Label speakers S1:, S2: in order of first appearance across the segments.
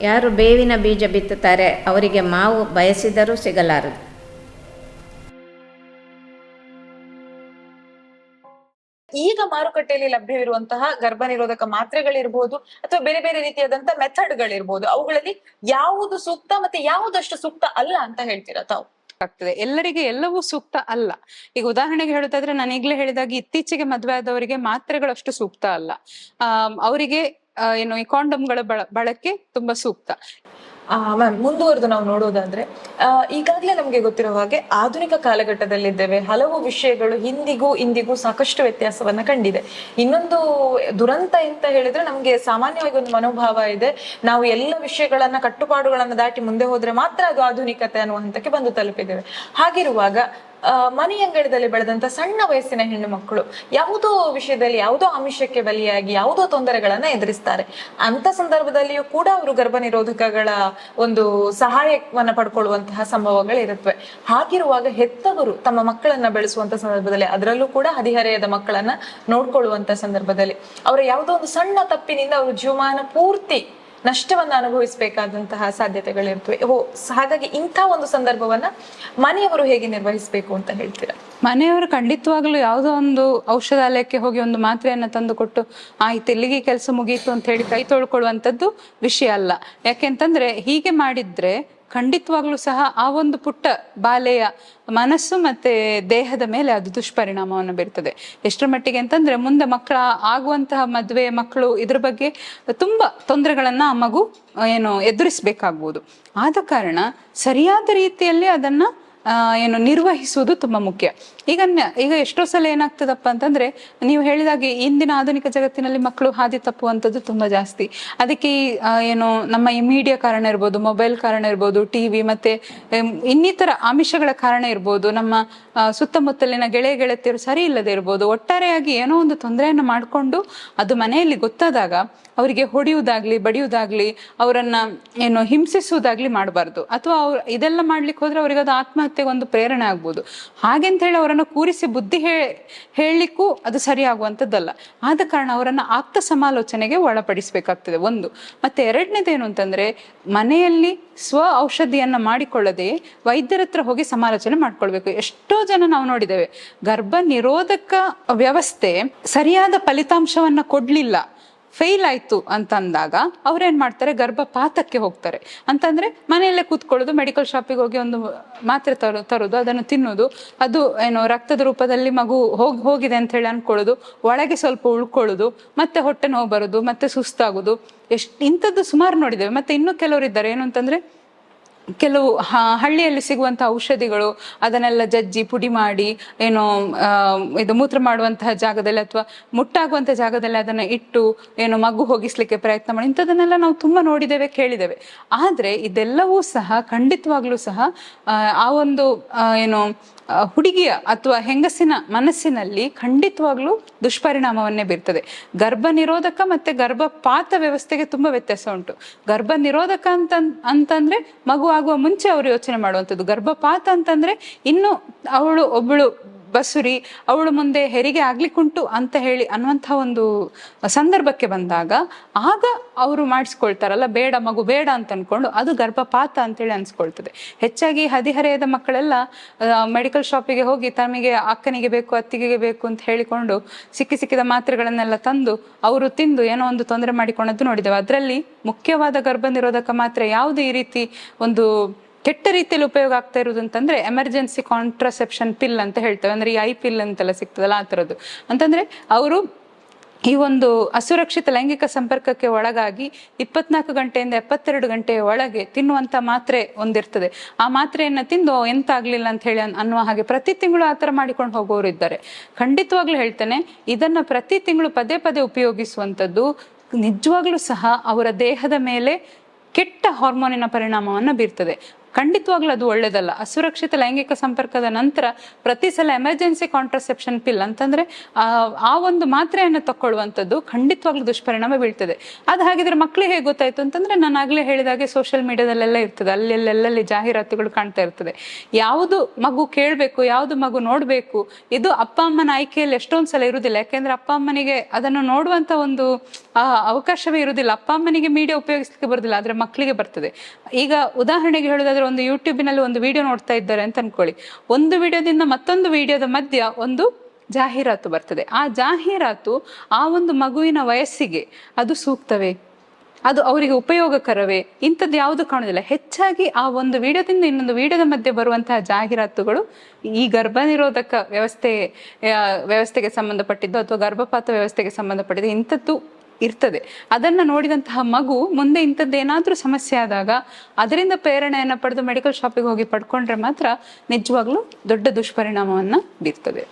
S1: ಯಾರು ಬೇವಿನ ಬೀಜ ಬಿತ್ತುತ್ತಾರೆ ಅವರಿಗೆ ಮಾವು ಬಯಸಿದರೂ ಸಿಗಲಾರದು.
S2: ಈಗ ಮಾರುಕಟ್ಟೆಯಲ್ಲಿ ಲಭ್ಯವಿರುವಂತಹ ಗರ್ಭ ನಿರೋಧಕ ಮಾತ್ರೆಗಳಿರ್ಬೋದು ಅಥವಾ ಬೇರೆ ಬೇರೆ ರೀತಿಯಾದಂತಹ ಮೆಥಡ್ಗಳಿರ್ಬೋದು ಅವುಗಳಲ್ಲಿ ಯಾವುದು ಸೂಕ್ತ ಮತ್ತೆ ಯಾವುದಷ್ಟು ಸೂಕ್ತ ಅಲ್ಲ ಅಂತ ಹೇಳ್ತೀರಾ ತಾವು?
S3: ಆಗ್ತದೆ. ಎಲ್ಲರಿಗೆ ಎಲ್ಲವೂ ಸೂಕ್ತ ಅಲ್ಲ. ಈಗ ಉದಾಹರಣೆಗೆ ಹೇಳುದಾದ್ರೆ ನಾನು ಈಗಲೇ ಹೇಳಿದಾಗ ಇತ್ತೀಚೆಗೆ ಮದುವೆ ಆದವರಿಗೆ ಮಾತ್ರೆಗಳಷ್ಟು ಸೂಕ್ತ ಅಲ್ಲ. ಆ ಅವರಿಗೆ ಏನು ಈ ಕಾಂಡಮ್ಗಳ ಬಳ, ಬಳಕೆ ತುಂಬಾ ಸೂಕ್ತ.
S2: ಮ್ಯಾಮ್, ಮುಂದುವರೆದು ನಾವು ನೋಡೋದಾದ್ರೆ ಈಗಾಗಲೇ ನಮ್ಗೆ ಗೊತ್ತಿರೋ ಹಾಗೆ ಆಧುನಿಕ ಕಾಲಘಟ್ಟದಲ್ಲಿದ್ದೇವೆ. ಹಲವು ವಿಷಯಗಳು ಹಿಂದಿಗೂ ಇಂದಿಗೂ ಸಾಕಷ್ಟು ವ್ಯತ್ಯಾಸವನ್ನ ಕಂಡಿದೆ. ಇನ್ನೊಂದು ದುರಂತ ಅಂತ ಹೇಳಿದ್ರೆ ನಮ್ಗೆ ಸಾಮಾನ್ಯವಾಗಿ ಒಂದು ಮನೋಭಾವ ಇದೆ. ನಾವು ಎಲ್ಲ ವಿಷಯಗಳನ್ನ, ಕಟ್ಟುಪಾಡುಗಳನ್ನ ದಾಟಿ ಮುಂದೆ ಹೋದ್ರೆ ಮಾತ್ರ ಅದು ಆಧುನಿಕತೆ ಅನ್ನುವ ಹಂತಕ್ಕೆ ಬಂದು ತಲುಪಿದ್ದೇವೆ. ಹಾಗಿರುವಾಗ ಮನೆ ಅಂಗಳದಲ್ಲಿ ಬೆಳೆದಂತ ಸಣ್ಣ ವಯಸ್ಸಿನ ಹೆಣ್ಣು ಮಕ್ಕಳು ಯಾವುದೋ ವಿಷಯದಲ್ಲಿ, ಯಾವುದೋ ಆಮಿಷಕ್ಕೆ ಬಲಿಯಾಗಿ, ಯಾವುದೋ ತೊಂದರೆಗಳನ್ನ ಎದುರಿಸ್ತಾರೆ. ಅಂತ ಸಂದರ್ಭದಲ್ಲಿಯೂ ಕೂಡ ಅವರು ಗರ್ಭ ನಿರೋಧಕಗಳ ಒಂದು ಸಹಾಯವನ್ನ ಪಡ್ಕೊಳ್ಳುವಂತಹ ಸಂಭವಗಳಿರುತ್ತವೆ. ಹಾಗಿರುವಾಗ ಹೆತ್ತವರು ತಮ್ಮ ಮಕ್ಕಳನ್ನ ಬೆಳೆಸುವಂತ ಸಂದರ್ಭದಲ್ಲಿ, ಅದರಲ್ಲೂ ಕೂಡ ಹದಿಹರೆಯದ ಮಕ್ಕಳನ್ನ ನೋಡ್ಕೊಳ್ಳುವಂತ ಸಂದರ್ಭದಲ್ಲಿ, ಅವರ ಯಾವುದೋ ಒಂದು ಸಣ್ಣ ತಪ್ಪಿನಿಂದ ಅವರು ಜೀವಮಾನ ಪೂರ್ತಿ ನಷ್ಟವನ್ನ ಅನುಭವಿಸಬೇಕಾದಂತಹ ಸಾಧ್ಯತೆಗಳಿರ್ತವೆ. ಓ ಹಾಗಾಗಿ ಇಂಥ ಒಂದು ಸಂದರ್ಭವನ್ನ ಮನೆಯವರು ಹೇಗೆ ನಿರ್ವಹಿಸಬೇಕು ಅಂತ ಹೇಳ್ತೀರಾ?
S3: ಮನೆಯವರು ಖಂಡಿತವಾಗ್ಲೂ ಯಾವುದೋ ಒಂದು ಔಷಧಾಲಯಕ್ಕೆ ಹೋಗಿ ಒಂದು ಮಾತ್ರೆಯನ್ನು ತಂದು ಕೊಟ್ಟು ಆಯ್ತು ಇಲ್ಲಿಗೆ ಕೆಲಸ ಮುಗಿಯಿತು ಅಂತ ಹೇಳಿ ಕೈ ತೊಳ್ಕೊಳ್ಳುವಂಥದ್ದು ವಿಷಯ ಅಲ್ಲ. ಯಾಕೆಂತಂದ್ರೆ ಹೀಗೆ ಮಾಡಿದ್ರೆ ಖಂಡಿತವಾಗ್ಲೂ ಸಹ ಆ ಒಂದು ಪುಟ್ಟ ಬಾಲೆಯ ಮನಸ್ಸು ಮತ್ತೆ ದೇಹದ ಮೇಲೆ ಅದು ದುಷ್ಪರಿಣಾಮವನ್ನು ಬೀರ್ತದೆ. ಎಷ್ಟರ ಮಟ್ಟಿಗೆ ಅಂತಂದ್ರೆ ಮುಂದೆ ಮಕ್ಕಳ ಆಗುವಂತಹ ಮದುವೆ ಮಕ್ಕಳು ಇದ್ರ ಬಗ್ಗೆ ತುಂಬಾ ತೊಂದರೆಗಳನ್ನ ಆ ಮಗು, ಏನು, ಎದುರಿಸಬೇಕಾಗ್ಬೋದು. ಆದ ಕಾರಣ ಸರಿಯಾದ ರೀತಿಯಲ್ಲಿ ಅದನ್ನ ಏನು ನಿರ್ವಹಿಸುವುದು ತುಂಬಾ ಮುಖ್ಯ. ಈಗ ಈಗ ಎಷ್ಟೋ ಸಲ ಏನಾಗ್ತದಪ್ಪ ಅಂತಂದ್ರೆ, ನೀವು ಹೇಳಿದಾಗೆ ಇಂದಿನ ಆಧುನಿಕ ಜಗತ್ತಿನಲ್ಲಿ ಮಕ್ಕಳು ಹಾದಿ ತಪ್ಪುವಂಥದ್ದು ತುಂಬಾ ಜಾಸ್ತಿ. ಅದಕ್ಕೆ ಏನು ನಮ್ಮ ಈ ಮೀಡಿಯಾ ಕಾರಣ ಇರ್ಬೋದು ಮೊಬೈಲ್ ಕಾರಣ ಇರ್ಬೋದು ಟಿವಿ ಮತ್ತೆ ಇನ್ನಿತರ ಆಮಿಷಗಳ ಕಾರಣ ಇರ್ಬೋದು, ನಮ್ಮ ಸುತ್ತಮುತ್ತಲಿನ ಗೆಳೆಯ ಗೆಳತಿಯರು ಸರಿ ಇಲ್ಲದೆ ಇರ್ಬೋದು, ಒಟ್ಟಾರೆಯಾಗಿ ಏನೋ ಒಂದು ತೊಂದರೆಯನ್ನು ಮಾಡಿಕೊಂಡು ಅದು ಮನೆಯಲ್ಲಿ ಗೊತ್ತಾದಾಗ ಅವರಿಗೆ ಹೊಡೆಯುವುದಾಗ್ಲಿ, ಬಡಿಯುವುದಾಗ್ಲಿ, ಅವರನ್ನ ಏನು ಹಿಂಸಿಸುವುದಾಗ್ಲಿ ಮಾಡಬಾರ್ದು. ಅಥವಾ ಅವ್ರು ಇದೆಲ್ಲ ಮಾಡ್ಲಿಕ್ಕೆ ಹೋದ್ರೆ ಅವರಿಗೆ ಅದು ಆತ್ಮಹತ್ಯೆಗೆ ಒಂದು ಪ್ರೇರಣೆ ಆಗ್ಬೋದು. ಹಾಗೆಂತ ಹೇಳಿ ಅವರನ್ನು ಕೂರಿಸಿ ಬುದ್ಧಿ ಹೇಳಲಿಕ್ಕೂ ಅದು ಸರಿಯಾಗುವಂಥದ್ದಲ್ಲ. ಆದ ಕಾರಣ ಅವರನ್ನ ಆಪ್ತ ಸಮಾಲೋಚನೆಗೆ ಒಳಪಡಿಸಬೇಕಾಗ್ತದೆ ಒಂದು. ಮತ್ತೆ ಎರಡನೇದೇನು ಅಂತಂದ್ರೆ, ಮನೆಯಲ್ಲಿ ಸ್ವ ಔಷಧಿಯನ್ನ ಮಾಡಿಕೊಳ್ಳದೆ ವೈದ್ಯರ ಹತ್ರ ಹೋಗಿ ಸಮಾಲೋಚನೆ ಮಾಡ್ಕೊಳ್ಬೇಕು. ಎಷ್ಟೋ ಜನ ನಾವು ನೋಡಿದ್ದೇವೆ, ಗರ್ಭ ನಿರೋಧಕ ವ್ಯವಸ್ಥೆ ಸರಿಯಾದ ಫಲಿತಾಂಶವನ್ನ ಕೊಡ್ಲಿಲ್ಲ. ಫೇಲ್ ಆಯ್ತು ಅಂತ ಅಂದಾಗ ಅವ್ರೇನ್ ಮಾಡ್ತಾರೆ? ಗರ್ಭಪಾತಕ್ಕೆ ಹೋಗ್ತಾರೆ. ಅಂತಂದ್ರೆ ಮನೆಯಲ್ಲೇ ಕೂತ್ಕೊಳ್ಳೋದು ಮೆಡಿಕಲ್ ಶಾಪಿಗೆ ಹೋಗಿ ಒಂದು ಮಾತ್ರೆ ತರೋ, ತರೋದು, ಅದನ್ನು ತಿನ್ನೋದು, ಅದು ಏನು ರಕ್ತದ ರೂಪದಲ್ಲಿ ಮಗು ಹೋಗಿ, ಹೋಗಿದೆ ಅಂತ ಹೇಳಿ ಅನ್ಕೊಳ್ಳೋದು, ಒಳಗೆ ಸ್ವಲ್ಪ ಉಳ್ಕೊಳ್ಳೋದು, ಮತ್ತೆ ಹೊಟ್ಟೆ ನೋವು ಬರೋದು, ಮತ್ತೆ ಸುಸ್ತಾಗೋದು, ಎಷ್ಟು ಇಂಥದ್ದು ಸುಮಾರು ನೋಡಿದ್ದೇವೆ. ಮತ್ತೆ ಇನ್ನೂ ಕೆಲವರು ಇದ್ದಾರೆ ಏನು ಅಂತಂದ್ರೆ ಕೆಲವು ಹಳ್ಳಿಯಲ್ಲಿ ಸಿಗುವಂತಹ ಔಷಧಿಗಳು ಅದನ್ನೆಲ್ಲ ಜಜ್ಜಿ ಪುಡಿ ಮಾಡಿ ಏನು ಇದು ಮೂತ್ರ ಮಾಡುವಂತಹ ಜಾಗದಲ್ಲಿ ಅಥವಾ ಮುಟ್ಟಾಗುವಂತಹ ಜಾಗದಲ್ಲಿ ಅದನ್ನ ಇಟ್ಟು ಏನು ಮಗು ಹೋಗಿಸ್ಲಿಕ್ಕೆ ಪ್ರಯತ್ನ ಮಾಡಿ ಇಂಥದನ್ನೆಲ್ಲ ನಾವು ತುಂಬಾ ನೋಡಿದ್ದೇವೆ ಕೇಳಿದ್ದೇವೆ. ಆದ್ರೆ ಇದೆಲ್ಲವೂ ಸಹ ಖಂಡಿತವಾಗ್ಲೂ ಸಹ ಆ, ಒಂದು ಏನು ಹುಡುಗಿಯ ಅಥವಾ ಹೆಂಗಸಿನ ಮನಸ್ಸಿನಲ್ಲಿ ಖಂಡಿತವಾಗ್ಲೂ ದುಷ್ಪರಿಣಾಮವನ್ನೇ ಬೀರ್ತದೆ. ಗರ್ಭ ನಿರೋಧಕ ಮತ್ತೆ ಗರ್ಭಪಾತ ವ್ಯವಸ್ಥೆಗೆ ತುಂಬಾ ವ್ಯತ್ಯಾಸ ಉಂಟು. ಗರ್ಭ ನಿರೋಧಕ ಅಂತ ಅಂತಂದ್ರೆ ಮಗು ಆಗುವ ಮುಂಚೆ ಅವರು ಯೋಚನೆ ಮಾಡುವಂಥದ್ದು. ಗರ್ಭಪಾತ ಅಂತಂದ್ರೆ ಇನ್ನು ಅವಳು ಒಬ್ಬಳು ಬಸುರಿ ಅವಳು ಮುಂದೆ ಹೆರಿಗೆ ಆಗ್ಲಿಕ್ಕುಂಟು ಅಂತ ಹೇಳಿ ಅನ್ನುವಂಥ ಒಂದು ಸಂದರ್ಭಕ್ಕೆ ಬಂದಾಗ, ಆಗ ಅವರು ಮಾಡಿಸ್ಕೊಳ್ತಾರಲ್ಲ, ಬೇಡ ಮಗು, ಬೇಡ ಅಂತ ಅನ್ಕೊಂಡು ಅದು ಗರ್ಭಪಾತ ಅಂತೇಳಿ ಅನ್ಸ್ಕೊಳ್ತದೆ. ಹೆಚ್ಚಾಗಿ ಹದಿಹರೆಯದ ಮಕ್ಕಳೆಲ್ಲ ಮೆಡಿಕಲ್ ಶಾಪಿಗೆ ಹೋಗಿ ತಮಗೆ, ಅಕ್ಕನಿಗೆ ಬೇಕು, ಅತ್ತಿಗೆಗೆ ಬೇಕು ಅಂತ ಹೇಳಿಕೊಂಡು ಸಿಕ್ಕಿ ಸಿಕ್ಕಿದ ಮಾತ್ರೆಗಳನ್ನೆಲ್ಲ ತಂದು ಅವರು ತಿಂದು ಏನೋ ಒಂದು ತೊಂದರೆ ಮಾಡಿಕೊಂಡದ್ದು ನೋಡಿದೆವು. ಅದರಲ್ಲಿ ಮುಖ್ಯವಾದ ಗರ್ಭ ನಿರೋಧಕ ಮಾತ್ರೆ ಯಾವುದು ಈ ರೀತಿ ಒಂದು ಕೆಟ್ಟ ರೀತಿಯಲ್ಲಿ ಉಪಯೋಗ ಆಗ್ತಾ ಇರೋದು ಅಂತಂದ್ರೆ ಎಮರ್ಜೆನ್ಸಿ ಕಾಂಟ್ರಸೆಪ್ಷನ್ ಪಿಲ್ ಅಂತ ಹೇಳ್ತೇವೆ. ಅಂದ್ರೆ ಈ ಐ ಪಿಲ್ ಅಂತೆಲ್ಲ ಸಿಗ್ತದಲ್ಲ ಆ ಥರದ್ದು ಅಂತಂದ್ರೆ ಅವರು ಈ ಒಂದು ಅಸುರಕ್ಷಿತ ಲೈಂಗಿಕ ಸಂಪರ್ಕಕ್ಕೆ ಒಳಗಾಗಿ ಇಪ್ಪತ್ನಾಲ್ಕು ಗಂಟೆಯಿಂದ ಎಪ್ಪತ್ತೆರಡು ಗಂಟೆಯ ಒಳಗೆ ತಿನ್ನುವಂಥ ಮಾತ್ರೆ ಒಂದಿರ್ತದೆ. ಆ ಮಾತ್ರೆಯನ್ನು ತಿಂದು ಎಂತ ಆಗ್ಲಿಲ್ಲ ಅಂತ ಹೇಳಿ ಅನ್- ಅನ್ನುವ ಹಾಗೆ ಪ್ರತಿ ತಿಂಗಳು ಆ ಥರ ಮಾಡಿಕೊಂಡು ಹೋಗೋರು ಇದ್ದಾರೆ. ಖಂಡಿತವಾಗ್ಲೂ ಹೇಳ್ತೇನೆ, ಇದನ್ನು ಪ್ರತಿ ತಿಂಗಳು ಪದೇ ಪದೇ ಉಪಯೋಗಿಸುವಂಥದ್ದು ನಿಜವಾಗ್ಲೂ ಸಹ ಅವರ ದೇಹದ ಮೇಲೆ ಕೆಟ್ಟ ಹಾರ್ಮೋನಿನ ಪರಿಣಾಮವನ್ನು ಬೀರ್ತದೆ. ಖಂಡಿತವಾಗ್ಲೂ ಅದು ಒಳ್ಳೇದಲ್ಲ. ಅಸುರಕ್ಷಿತ ಲೈಂಗಿಕ ಸಂಪರ್ಕದ ನಂತರ ಪ್ರತಿ ಸಲ ಎಮರ್ಜೆನ್ಸಿ ಕಾಂಟ್ರಸೆಪ್ಷನ್ ಪಿಲ್ ಅಂತಂದ್ರೆ ಆ, ಒಂದು ಮಾತ್ರೆಯನ್ನು ತಕ್ಕೊಳ್ಳುವಂಥದ್ದು ಖಂಡಿತವಾಗ್ಲೂ ದುಷ್ಪರಿಣಾಮ ಬೀಳ್ತದೆ. ಅದು ಹಾಗಿದ್ರೆ ಮಕ್ಳಿಗೆ ಹೇಗೆ ಗೊತ್ತಾಯ್ತು ಅಂತಂದ್ರೆ ನಾನು ಆಗ್ಲೇ ಹೇಳಿದಾಗೆ ಸೋಷಿಯಲ್ ಮೀಡಿಯಾದಲ್ಲೆಲ್ಲ ಇರ್ತದೆ. ಅಲ್ಲೆಲ್ಲೆಲ್ಲಿ ಜಾಹೀರಾತುಗಳು ಕಾಣ್ತಾ ಇರ್ತದೆ. ಯಾವುದು ಮಗು ಕೇಳಬೇಕು ಯಾವುದು ಮಗು ನೋಡಬೇಕು ಇದು ಅಪ್ಪ ಅಮ್ಮನ ಆಯ್ಕೆಯಲ್ಲಿ ಎಷ್ಟೊಂದು ಸಲ ಇರುವುದಿಲ್ಲ. ಯಾಕೆಂದ್ರೆ ಅಪ್ಪ ಅಮ್ಮನಿಗೆ ಅದನ್ನು ನೋಡುವಂತ ಒಂದು ಅವಕಾಶವೇ ಇರುವುದಿಲ್ಲ. ಅಪ್ಪ ಅಮ್ಮನಿಗೆ ಮೀಡಿಯಾ ಉಪಯೋಗಿಸ್ಲಿಕ್ಕೆ ಬರುದಿಲ್ಲ ಆದ್ರೆ ಮಕ್ಕಳಿಗೆ ಬರ್ತದೆ. ಈಗ ಉದಾಹರಣೆಗೆ ಹೇಳೋದಾದ್ರೆ ಒಂದು ಯೂಟ್ಯೂಬಿನಲ್ಲಿ ಒಂದು ವಿಡಿಯೋ ನೋಡ್ತಾ ಇದ್ದಾರೆ ಅಂತ ಅನ್ಕೊಳ್ಳಿ. ಒಂದು ವಿಡಿಯೋದಿಂದ ಮತ್ತೊಂದು ವಿಡಿಯೋದ ಮಧ್ಯ ಒಂದು ಜಾಹೀರಾತು ಬರ್ತದೆ. ಆ ಜಾಹೀರಾತು ಆ ಒಂದು ಮಗುವಿನ ವಯಸ್ಸಿಗೆ ಅದು ಸೂಕ್ತವೇ? ಅದು ಅವರಿಗೆ ಉಪಯೋಗಕರವೇ? ಇಂಥದ್ದು ಯಾವುದು ಕಾಣೋದಿಲ್ಲ ಹೆಚ್ಚಾಗಿ ಆ ಒಂದು ವಿಡಿಯೋದಿಂದ ಇನ್ನೊಂದು ವಿಡಿಯೋದ ಮಧ್ಯೆ ಬರುವಂತಹ ಜಾಹೀರಾತುಗಳು ಈ ಗರ್ಭ ನಿರೋಧಕ ವ್ಯವಸ್ಥೆ ವ್ಯವಸ್ಥೆಗೆ ಸಂಬಂಧಪಟ್ಟಿದ್ದು ಅಥವಾ ಗರ್ಭಪಾತ ವ್ಯವಸ್ಥೆಗೆ ಸಂಬಂಧಪಟ್ಟಿದ್ದು ಇಂಥದ್ದು ಇರ್ತದೆ. ಅದನ್ನ ನೋಡಿದಂತಹ ಮಗು ಮುಂದೆ ಇಂಥದ್ದೇನಾದ್ರೂ ಸಮಸ್ಯೆ ಆದಾಗ ಅದರಿಂದ ಪ್ರೇರಣೆಯನ್ನು ಪಡೆದು ಮೆಡಿಕಲ್ ಶಾಪಿಗೆ ಹೋಗಿ ಪಡ್ಕೊಂಡ್ರೆ ಮಾತ್ರ ನಿಜವಾಗ್ಲೂ ದೊಡ್ಡ ದುಷ್ಪರಿಣಾಮವನ್ನ ಬೀರ್ತದೆ.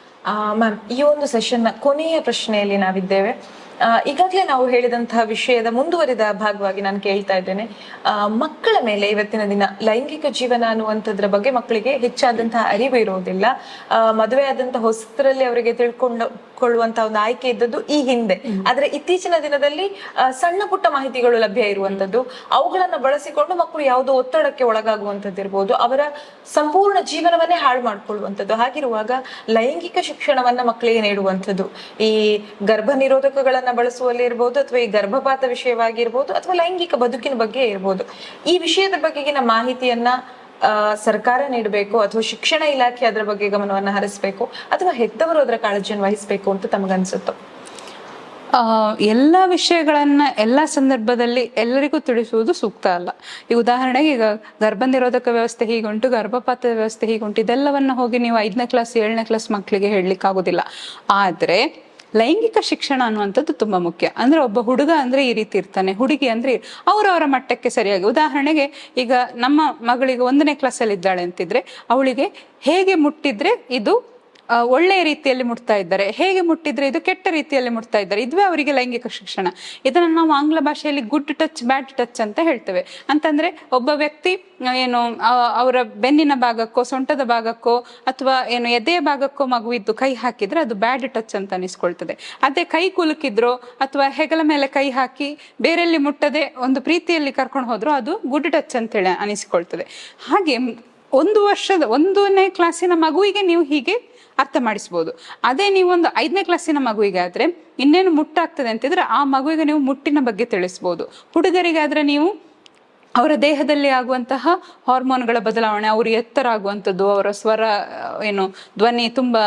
S2: ಮ್ಯಾಮ್ ಈ ಒಂದು ಸೆಷನ್ನ ಕೊನೆಯ ಪ್ರಶ್ನೆಯಲ್ಲಿ ನಾವಿದ್ದೇವೆ. ಈಗಾಗಲೇ ನಾವು ಹೇಳಿದಂತಹ ವಿಷಯದ ಮುಂದುವರಿದ ಭಾಗವಾಗಿ ನಾನು ಕೇಳ್ತಾ ಇದ್ದೇನೆ. ಮಕ್ಕಳ ಮೇಲೆ ಇವತ್ತಿನ ದಿನ ಲೈಂಗಿಕ ಜೀವನ ಅನ್ನುವಂಥದ್ರ ಬಗ್ಗೆ ಮಕ್ಕಳಿಗೆ ಹೆಚ್ಚಾದಂತಹ ಅರಿವು ಇರುವುದಿಲ್ಲ. ಆ, ಮದುವೆ ಆದಂತಹ ಹೊಸತರಲ್ಲಿ ಅವರಿಗೆ ತಿಳ್ಕೊಂಡು ಕೊಳ್ಳುವಂತಹ ಒಂದು ಆಯ್ಕೆ ಇದ್ದದ್ದು ಈ ಹಿಂದೆ. ಆದ್ರೆ ಇತ್ತೀಚಿನ ದಿನದಲ್ಲಿ ಸಣ್ಣ ಪುಟ್ಟ ಮಾಹಿತಿಗಳು ಲಭ್ಯ ಇರುವಂತದ್ದು ಅವುಗಳನ್ನ ಬಳಸಿಕೊಂಡು ಮಕ್ಕಳು ಯಾವುದೋ ಒತ್ತಡಕ್ಕೆ ಒಳಗಾಗುವಂತದ್ದು ಇರ್ಬೋದು ಅವರ ಸಂಪೂರ್ಣ ಜೀವನವನ್ನೇ ಹಾಳು ಮಾಡ್ಕೊಳ್ಳುವಂಥದ್ದು. ಹಾಗಿರುವಾಗ ಲೈಂಗಿಕ ಶಿಕ್ಷಣವನ್ನ ಮಕ್ಕಳಿಗೆ ನೀಡುವಂಥದ್ದು. ಈ ಗರ್ಭ ನಿರೋಧಕಗಳನ್ನ ಬಳಸುವಲ್ಲಿ ಇರ್ಬೋದು ಅಥವಾ ಈ ಗರ್ಭಪಾತ ವಿಷಯವಾಗಿರ್ಬೋದು ಅಥವಾ ಲೈಂಗಿಕ ಬದುಕಿನ ಬಗ್ಗೆ ಇರ್ಬೋದು. ಈ ವಿಷಯದ ಬಗೆಗಿನ ಮಾಹಿತಿಯನ್ನ ಸರ್ಕಾರ ನೀಡಬೇಕು ಅಥವಾ ಶಿಕ್ಷಣ ಇಲಾಖೆ ಅದರ ಬಗ್ಗೆ ಗಮನವನ್ನ ಹರಿಸಬೇಕು ಅಥವಾ ಹೆತ್ತವರು ಅದರ ಕಾಳಜಿಯನ್ನು ವಹಿಸಬೇಕು ಅಂತ ತಮಗನ್ಸುತ್ತೋ?
S3: ಎಲ್ಲ ವಿಷಯಗಳನ್ನ ಎಲ್ಲ ಸಂದರ್ಭದಲ್ಲಿ ಎಲ್ಲರಿಗೂ ತಿಳಿಸುವುದು ಸೂಕ್ತ ಅಲ್ಲ. ಈ ಉದಾಹರಣೆಗೆ ಈಗ ಗರ್ಭ ನಿರೋಧಕ ವ್ಯವಸ್ಥೆ ಹೀಗುಂಟು ಗರ್ಭಪಾತದ ವ್ಯವಸ್ಥೆ ಹೀಗುಂಟು, ಇದೆಲ್ಲವನ್ನ ಹೋಗಿ ನೀವು ಐದನೇ ಕ್ಲಾಸ್ ಏಳನೇ ಕ್ಲಾಸ್ ಮಕ್ಕಳಿಗೆ ಹೇಳಲಿಕ್ಕೆ ಆಗೋದಿಲ್ಲ ಆದ್ರೆ ಲೈಂಗಿಕ ಶಿಕ್ಷಣ ಅನ್ನುವಂಥದ್ದು ತುಂಬಾ ಮುಖ್ಯ. ಅಂದ್ರೆ ಒಬ್ಬ ಹುಡುಗ ಅಂದ್ರೆ ಈ ರೀತಿ ಇರ್ತಾನೆ. ಹುಡುಗಿ ಅಂದ್ರೆ ಅವರವರ ಮಟ್ಟಕ್ಕೆ ಸರಿಯಾಗಿ. ಉದಾಹರಣೆಗೆ ಈಗ ನಮ್ಮ ಮಗಳಿಗೆ ಒಂದನೇ ಕ್ಲಾಸಲ್ಲಿ ಇದ್ದಾಳೆ ಅಂತಿದ್ರೆ, ಅವಳಿಗೆ ಹೇಗೆ ಮುಟ್ಟಿದ್ರೆ ಇದು ಒಳ್ಳೆಯ ರೀತಿಯಲ್ಲಿ ಮುಟ್ತಾ ಇದ್ದಾರೆ. ಹೇಗೆ ಮುಟ್ಟಿದ್ರೆ ಇದು ಕೆಟ್ಟ ರೀತಿಯಲ್ಲಿ ಮುಟ್ತಾ ಇದ್ದಾರೆ. ಇದುವೇ ಅವರಿಗೆ ಲೈಂಗಿಕ ಶಿಕ್ಷಣ. ಇದನ್ನು ನಾವು ಆಂಗ್ಲ ಭಾಷೆಯಲ್ಲಿ ಗುಡ್ ಟಚ್, ಬ್ಯಾಡ್ ಟಚ್ ಅಂತ ಹೇಳ್ತೇವೆ. ಅಂತಂದ್ರೆ ಒಬ್ಬ ವ್ಯಕ್ತಿ ಏನು ಅವರ ಬೆನ್ನಿನ ಭಾಗಕ್ಕೋ, ಸೊಂಟದ ಭಾಗಕ್ಕೋ, ಅಥವಾ ಏನು, ಎದೆಯ ಭಾಗಕ್ಕೋ ಮಗುವಿದ್ದು ಕೈ ಹಾಕಿದ್ರೆ ಅದು ಬ್ಯಾಡ್ ಟಚ್ ಅಂತ ಅನಿಸ್ಕೊಳ್ತದೆ. ಅದೇ ಕೈ ಕುಲುಕಿದ್ರೋ, ಅಥವಾ ಹೆಗಲ ಮೇಲೆ ಕೈ ಹಾಕಿ ಬೇರೆಲ್ಲಿ ಮುಟ್ಟದೆ ಒಂದು ಪ್ರೀತಿಯಲ್ಲಿ ಕರ್ಕೊಂಡು ಹೋದ್ರೂ ಅದು ಗುಡ್ ಟಚ್ ಅಂತೇಳಿ ಅನಿಸಿಕೊಳ್ತದೆ. ಹಾಗೆ ಒಂದು ವರ್ಷದ, ಒಂದನೇ ಕ್ಲಾಸಿನ ಮಗುವಿಗೆ ನೀವು ಹೀಗೆ ಅರ್ಥ ಮಾಡಿಸ್ಬೋದು ಅದೇ ನೀವು ಒಂದು ಐದನೇ ಕ್ಲಾಸಿನ ಮಗುವಿಗಾದ್ರೆ ಇನ್ನೇನು ಮುಟ್ಟಾಗ್ತದೆ ಅಂತಿದ್ರೆ ಆ ಮಗುವಿಗೆ ನೀವು ಮುಟ್ಟಿನ ಬಗ್ಗೆ ತಿಳಿಸ್ಬೋದು. ಹುಡುಗರಿಗಾದ್ರೆ ನೀವು ಅವರ ದೇಹದಲ್ಲಿ ಆಗುವಂತಹ ಹಾರ್ಮೋನ್ಗಳ ಬದಲಾವಣೆ, ಅವರು ಎತ್ತರ ಆಗುವಂಥದ್ದು ಅವರ ಸ್ವರ ಏನು, ಧ್ವನಿ ತುಂಬಾ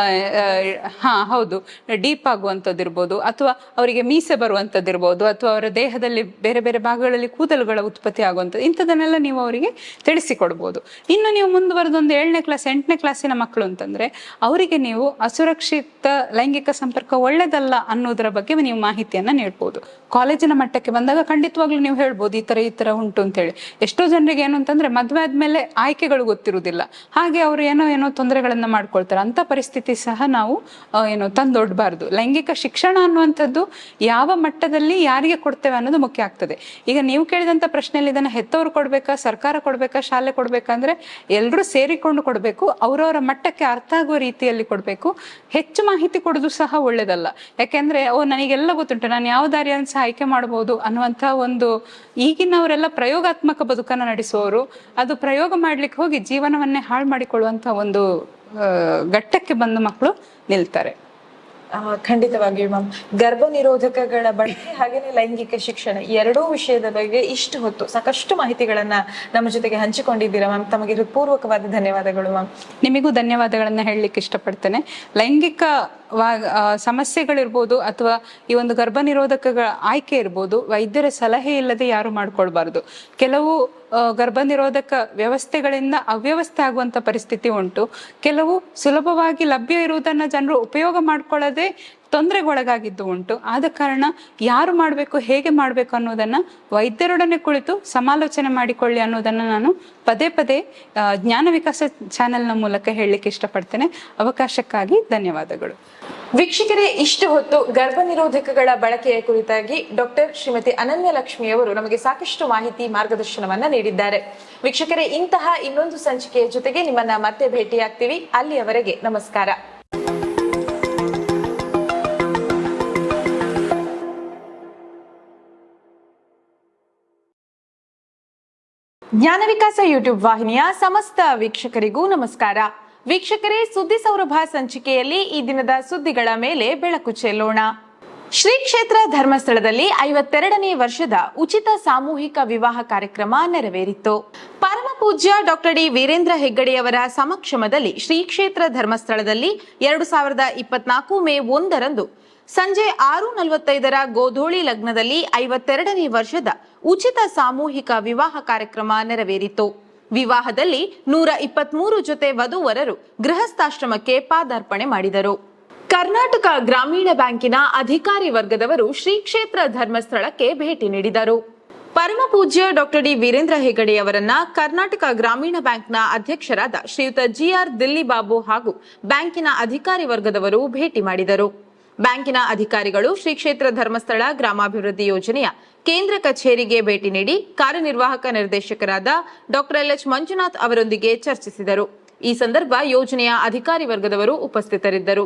S3: ಹಾ, ಹೌದು, ಡೀಪ್ ಆಗುವಂಥದ್ದು ಇರ್ಬೋದು ಅಥವಾ ಅವರಿಗೆ ಮೀಸೆ ಬರುವಂಥದ್ದು ಇರ್ಬೋದು ಅಥವಾ ಅವರ ದೇಹದಲ್ಲಿ ಬೇರೆ ಬೇರೆ ಭಾಗಗಳಲ್ಲಿ ಕೂದಲುಗಳ ಉತ್ಪತ್ತಿ ಆಗುವಂಥದ್ದು, ಇಂಥದನ್ನೆಲ್ಲ ನೀವು ಅವರಿಗೆ ತಿಳಿಸಿಕೊಡ್ಬೋದು. ಇನ್ನು ನೀವು ಮುಂದುವರೆದು ಒಂದು ಏಳನೇ ಕ್ಲಾಸ್, ಎಂಟನೇ ಕ್ಲಾಸಿನ ಮಕ್ಕಳು ಅಂತಂದ್ರೆ, ಅವರಿಗೆ ನೀವು ಅಸುರಕ್ಷಿತ ಲೈಂಗಿಕ ಸಂಪರ್ಕ ಒಳ್ಳೆಯದಲ್ಲ ಅನ್ನೋದರ ಬಗ್ಗೆ ನೀವು ಮಾಹಿತಿಯನ್ನು ನೀಡ್ಬೋದು. ಕಾಲೇಜಿನ ಮಟ್ಟಕ್ಕೆ ಬಂದಾಗ ಖಂಡಿತವಾಗ್ಲೂ ನೀವು ಹೇಳ್ಬೋದು, ಈ ತರ ಈ ತರ ಉಂಟು ಅಂತೇಳಿ ಎಷ್ಟೋ ಜನರಿಗೆ ಏನು ಅಂತಂದ್ರೆ ಮದ್ವೆ ಆದ್ಮೇಲೆ ಆಯ್ಕೆಗಳು ಗೊತ್ತಿರುವುದಿಲ್ಲ. ಹಾಗೆ ಅವರು ಏನೋ ಏನೋ ತೊಂದರೆಗಳನ್ನು ಮಾಡ್ಕೊಳ್ತಾರೆ. ಅಂತ ಪರಿಸ್ಥಿತಿ ಸಹ ನಾವು ಏನು ತಂದೊಡ್ಬಾರ್ದು. ಲೈಂಗಿಕ ಶಿಕ್ಷಣ ಅನ್ನುವಂಥದ್ದು ಯಾವ ಮಟ್ಟದಲ್ಲಿ ಯಾರಿಗೆ ಕೊಡ್ತೇವೆ ಅನ್ನೋದು ಮುಖ್ಯ ಆಗ್ತದೆ. ಈಗ ನೀವು ಕೇಳಿದಂತ ಪ್ರಶ್ನೆಯಲ್ಲಿ ಇದನ್ನ ಹೆತ್ತವರು ಕೊಡ್ಬೇಕಾ, ಸರ್ಕಾರ ಕೊಡ್ಬೇಕಾ, ಶಾಲೆ ಕೊಡ್ಬೇಕಂದ್ರೆ ಎಲ್ಲರೂ ಸೇರಿಕೊಂಡು ಕೊಡಬೇಕು. ಅವರವರ ಮಟ್ಟಕ್ಕೆ ಅರ್ಥ ಆಗುವ ರೀತಿಯಲ್ಲಿ ಕೊಡಬೇಕು. ಹೆಚ್ಚು ಮಾಹಿತಿ ಕೊಡೋದು ಸಹ ಒಳ್ಳೇದಲ್ಲ. ಯಾಕೆಂದ್ರೆ, ಓ, ನನಗೆಲ್ಲ ಗೊತ್ತುಂಟು. ನಾನು ಯಾವ ದಾರಿಯನ್ನು ಸಹ ಆಯ್ಕೆ ಮಾಡಬಹುದು ಅನ್ನುವಂಥ ಒಂದು ಈಗಿನವರೆಲ್ಲ ಪ್ರಯೋಗಾತ್ಮಕ ಬದುಕನ್ನು ನಡೆಸುವವರು, ಅದು ಪ್ರಯೋಗ ಮಾಡ್ಲಿಕ್ಕೆ ಹೋಗಿ ಜೀವನವನ್ನೇ ಹಾಳು ಮಾಡಿಕೊಳ್ಳುವಂಥ ಒಂದು ಘಟ್ಟಕ್ಕೆ ಬಂದು ಮಕ್ಕಳು ನಿಲ್ತಾರೆ.
S2: ಖಂಡಿತವಾಗಿಯೂ ಮ್ಯಾಮ್ ಗರ್ಭ ನಿರೋಧಕಗಳ ಬಳಕೆ ಹಾಗೇನೆ ಲೈಂಗಿಕ ಶಿಕ್ಷಣ ಎರಡೂ ವಿಷಯದ ಬಗ್ಗೆ ಇಷ್ಟು ಹೊತ್ತು ಸಾಕಷ್ಟು ಮಾಹಿತಿಗಳನ್ನ ನಮ್ಮ ಜೊತೆಗೆ ಹಂಚಿಕೊಂಡಿದ್ದೀರಾ ಮ್ಯಾಮ್ ತಮಗೆ ಹೃತ್ಪೂರ್ವಕವಾದ ಧನ್ಯವಾದಗಳು ಮ್ಯಾಮ್
S3: ನಿಮಗೂ ಧನ್ಯವಾದಗಳನ್ನ ಹೇಳಲಿಕ್ಕೆ ಇಷ್ಟಪಡ್ತೇನೆ. ಲೈಂಗಿಕ ಸಮಸ್ಯೆಗಳಿರ್ಬೋದು ಅಥವಾ ಈ ಒಂದು ಗರ್ಭ ನಿರೋಧಕಗಳ ಆಯ್ಕೆ ಇರ್ಬೋದು, ವೈದ್ಯರ ಸಲಹೆ ಇಲ್ಲದೆ ಯಾರು ಮಾಡ್ಕೊಳ್ಬಾರ್ದು. ಕೆಲವು ಗರ್ಭ ನಿರೋಧಕ ವ್ಯವಸ್ಥೆಗಳಿಂದ ಅವ್ಯವಸ್ಥೆ ಆಗುವಂತ ಪರಿಸ್ಥಿತಿ ಉಂಟು. ಕೆಲವು ಸುಲಭವಾಗಿ ಲಭ್ಯ ಇರುವುದನ್ನ ಜನರು ಉಪಯೋಗ ಮಾಡ್ಕೊಳ್ಳದೆ ತೊಂದರೆಗೊಳಗಾಗಿದ್ದು ಉಂಟು. ಆದ ಕಾರಣ ಯಾರು ಮಾಡಬೇಕು, ಹೇಗೆ ಮಾಡಬೇಕು ಅನ್ನೋದನ್ನ ವೈದ್ಯರೊಡನೆ ಕುಳಿತು ಸಮಾಲೋಚನೆ ಮಾಡಿಕೊಳ್ಳಿ ಅನ್ನೋದನ್ನ ನಾನು ಪದೇ ಪದೇ ಜ್ಞಾನ ವಿಕಾಸ ಚಾನೆಲ್ನ ಮೂಲಕ ಹೇಳಲಿಕ್ಕೆ ಇಷ್ಟಪಡ್ತೇನೆ. ಅವಕಾಶಕ್ಕಾಗಿ ಧನ್ಯವಾದಗಳು.
S2: ವೀಕ್ಷಕರೇ, ಇಷ್ಟು ಹೊತ್ತು ಗರ್ಭ ನಿರೋಧಕಗಳ ಬಳಕೆಯ ಕುರಿತಾಗಿ ಡಾಕ್ಟರ್ ಶ್ರೀಮತಿ ಅನನ್ಯ ಲಕ್ಷ್ಮಿಯವರು ನಮಗೆ ಸಾಕಷ್ಟು ಮಾಹಿತಿ, ಮಾರ್ಗದರ್ಶನವನ್ನ ನೀಡಿದ್ದಾರೆ. ವೀಕ್ಷಕರೇ, ಇಂತಹ ಇನ್ನೊಂದು ಸಂಚಿಕೆಯ ಜೊತೆಗೆ ನಿಮ್ಮನ್ನ ಮತ್ತೆ ಭೇಟಿಯಾಗ್ತೀವಿ. ಅಲ್ಲಿಯವರೆಗೆ ನಮಸ್ಕಾರ. ಜ್ಞಾನ ವಿಕಾಸ ಯೂಟ್ಯೂಬ್ ವಾಹಿನಿಯ ಸಮಸ್ತ ವೀಕ್ಷಕರಿಗೂ ನಮಸ್ಕಾರ. ವೀಕ್ಷಕರೇ, ಸುದ್ದಿ ಸೌರಭ ಸಂಚಿಕೆಯಲ್ಲಿ ಈ ದಿನದ ಸುದ್ದಿಗಳ ಮೇಲೆ ಬೆಳಕು ಚೆಲ್ಲೋಣ. ಶ್ರೀ ಕ್ಷೇತ್ರ ಧರ್ಮಸ್ಥಳದಲ್ಲಿ ಐವತ್ತೆರಡನೇ ವರ್ಷದ ಉಚಿತ ಸಾಮೂಹಿಕ ವಿವಾಹ ಕಾರ್ಯಕ್ರಮ ನೆರವೇರಿತು ಪರಮ ಪೂಜ್ಯ ಡಾಕ್ಟರ್ ಡಿ ವೀರೇಂದ್ರ ಹೆಗ್ಗಡೆಯವರ ಸಮಕ್ಷಮದಲ್ಲಿ ಶ್ರೀ ಕ್ಷೇತ್ರ ಧರ್ಮಸ್ಥಳದಲ್ಲಿ ಎರಡು ಸಾವಿರದ ಇಪ್ಪತ್ನಾಲ್ಕು ಮೇ ಒಂದರಂದು ಸಂಜೆ ಆರು ನಲವತ್ತೈದರ ಗೋಧೋಳಿ ಲಗ್ನದಲ್ಲಿ ಐವತ್ತೆರಡನೇ ವರ್ಷದ ಉಚಿತ ಸಾಮೂಹಿಕ ವಿವಾಹ ಕಾರ್ಯಕ್ರಮ ನೆರವೇರಿತು. ವಿವಾಹದಲ್ಲಿ ನೂರ ಇಪ್ಪತ್ಮೂರು ಜೊತೆ ವಧುವರರು ಗೃಹಸ್ಥಾಶ್ರಮಕ್ಕೆ ಪಾದಾರ್ಪಣೆ ಮಾಡಿದರು. ಕರ್ನಾಟಕ ಗ್ರಾಮೀಣ ಬ್ಯಾಂಕಿನ ಅಧಿಕಾರಿ ವರ್ಗದವರು ಶ್ರೀ ಕ್ಷೇತ್ರ ಧರ್ಮಸ್ಥಳಕ್ಕೆ ಭೇಟಿ ನೀಡಿದರು. ಪರಮ ಪೂಜ್ಯ ಡಾಕ್ಟರ್ ಡಿ ವೀರೇಂದ್ರ ಹೆಗಡೆಯವರನ್ನ ಕರ್ನಾಟಕ ಗ್ರಾಮೀಣ ಬ್ಯಾಂಕ್ನ ಅಧ್ಯಕ್ಷರಾದ ಶ್ರೀಯುತ ಜಿಆರ್ ದಿಲ್ಲಿ ಬಾಬು ಹಾಗೂ ಬ್ಯಾಂಕಿನ ಅಧಿಕಾರಿ ವರ್ಗದವರು ಭೇಟಿ ಮಾಡಿದರು. ಬ್ಯಾಂಕಿನ ಅಧಿಕಾರಿಗಳು ಶ್ರೀ ಕ್ಷೇತ್ರ ಧರ್ಮಸ್ಥಳ ಗ್ರಾಮಾಭಿವೃದ್ಧಿ ಯೋಜನೆಯ ಕೇಂದ್ರ ಕಚೇರಿಗೆ ಭೇಟಿ ನೀಡಿ ಕಾರ್ಯನಿರ್ವಾಹಕ ನಿರ್ದೇಶಕರಾದ ಡಾಕ್ಟರ್ ಎಲ್ ಎಚ್ ಮಂಜುನಾಥ್ ಅವರೊಂದಿಗೆ ಚರ್ಚಿಸಿದರು. ಈ ಸಂದರ್ಭ ಯೋಜನೆಯ ಅಧಿಕಾರಿ ವರ್ಗದವರು ಉಪಸ್ಥಿತರಿದ್ದರು.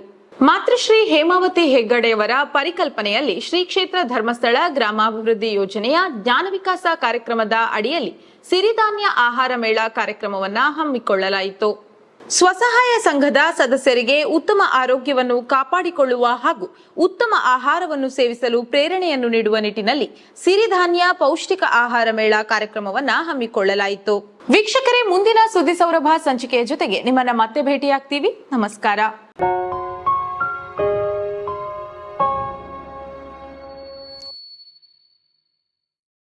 S2: ಮಾತೃಶ್ರೀ ಹೇಮಾವತಿ ಹೆಗ್ಗಡೆಯವರ ಪರಿಕಲ್ಪನೆಯಲ್ಲಿ ಶ್ರೀ ಕ್ಷೇತ್ರ ಧರ್ಮಸ್ಥಳ ಗ್ರಾಮಾಭಿವೃದ್ಧಿ ಯೋಜನೆಯ ಜ್ಞಾನ ವಿಕಾಸ ಕಾರ್ಯಕ್ರಮದ ಅಡಿಯಲ್ಲಿ ಸಿರಿಧಾನ್ಯ ಆಹಾರ ಮೇಳ ಕಾರ್ಯಕ್ರಮವನ್ನು ಹಮ್ಮಿಕೊಳ್ಳಲಾಯಿತು. ಸ್ವಸಹಾಯ ಸಂಘದ ಸದಸ್ಯರಿಗೆ ಉತ್ತಮ ಆರೋಗ್ಯವನ್ನು ಕಾಪಾಡಿಕೊಳ್ಳುವ ಹಾಗೂ ಉತ್ತಮ ಆಹಾರವನ್ನು ಸೇವಿಸಲು ಪ್ರೇರಣೆಯನ್ನು ನೀಡುವ ನಿಟ್ಟಿನಲ್ಲಿ ಸಿರಿಧಾನ್ಯ ಪೌಷ್ಟಿಕ ಆಹಾರ ಮೇಳ ಕಾರ್ಯಕ್ರಮವನ್ನು ಹಮ್ಮಿಕೊಳ್ಳಲಾಯಿತು. ವೀಕ್ಷಕರೇ, ಮುಂದಿನ ಸುದ್ದಿ ಸೌರಭ ಸಂಚಿಕೆಯ ಜೊತೆಗೆ ನಿಮ್ಮನ್ನ ಮತ್ತೆ ಭೇಟಿಯಾಗ್ತೀವಿ. ನಮಸ್ಕಾರ.